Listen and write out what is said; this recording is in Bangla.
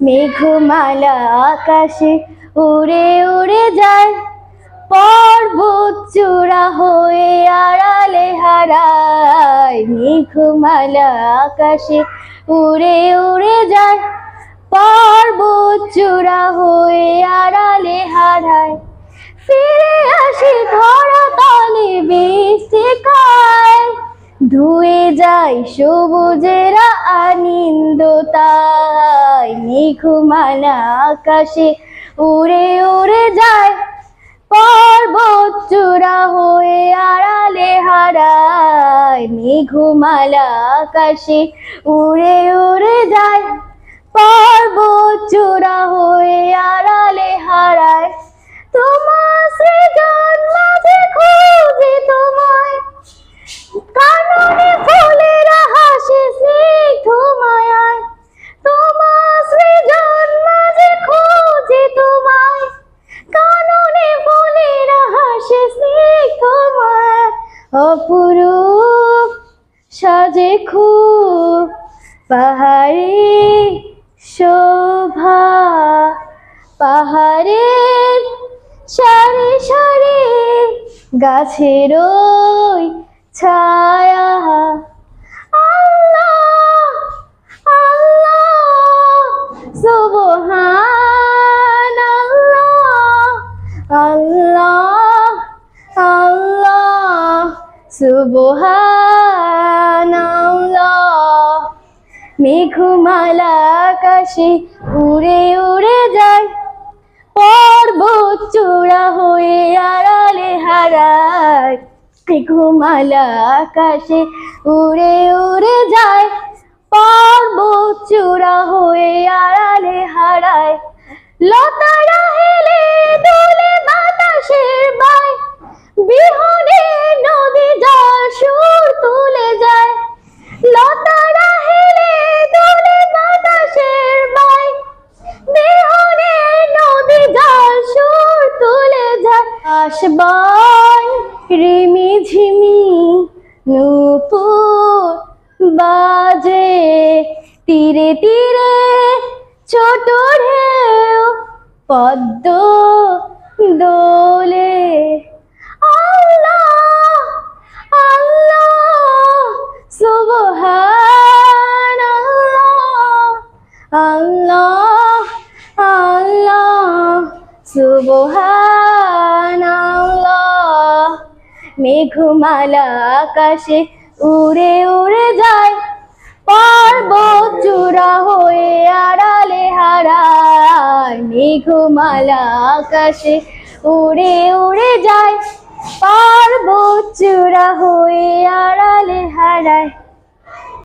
মেঘমালা আকাশে উড়ে উড়ে যায়। পর্বত চূড়া হয়ে আড়ালে হারায়। মেঘমালা আকাশে উড়ে উড়ে যায়। পর্বত চূড়া হয়ে আড়ালে হারায়। ফিরে আসি ধরা তলে বৃষ্টি খায় ধুয়ে যায় সবুজেরা আনন্দ তাই মেঘমালা আকাশে উড়ে উড়ে যায়। পর্বত চূড়া হয়ে আড়ালে হারায় মেঘমালা আকাশে উড়ে উড়ে যায়। পর্বত চূড়া হয়ে আড়ালে হারায় অপরূপ সাজে খুব পাহাড়ি শোভা। পাহাড়ের সারি সারি গাছের ওই ছায়া। আল্লাহ আল্লাহ আল্লাহ। আল্লাহ সুবহান আল্লাহ মেঘমালা আকাশে উড়ে উড়ে যায়। পর্বত চূড়া হয়ে আড়ালে হারায়। মেঘমালা আকাশে উড়ে উড়ে যায়। পর্বত চূড়া হয়ে আড়ালে হারায়। লতারা যায় আসবান রিমি ঝিমি, নূপুর বাজে, তীরে তীরে ছোট ঢেউ, পদ্ম দোলে। আল্লাহ আল্লাহ, সুবহান আল্লাহ আল্লাহ, সুবহান আল্লাহ মেঘমালা আকাশে উড়ে উড়ে যায়। পর্বত চূড়া হয়ে আড়ালে হারায়। মেঘমালা আকাশে উড়ে উড়ে যায়। পর্বত চূড়া হয়ে আড়ালে হারায়।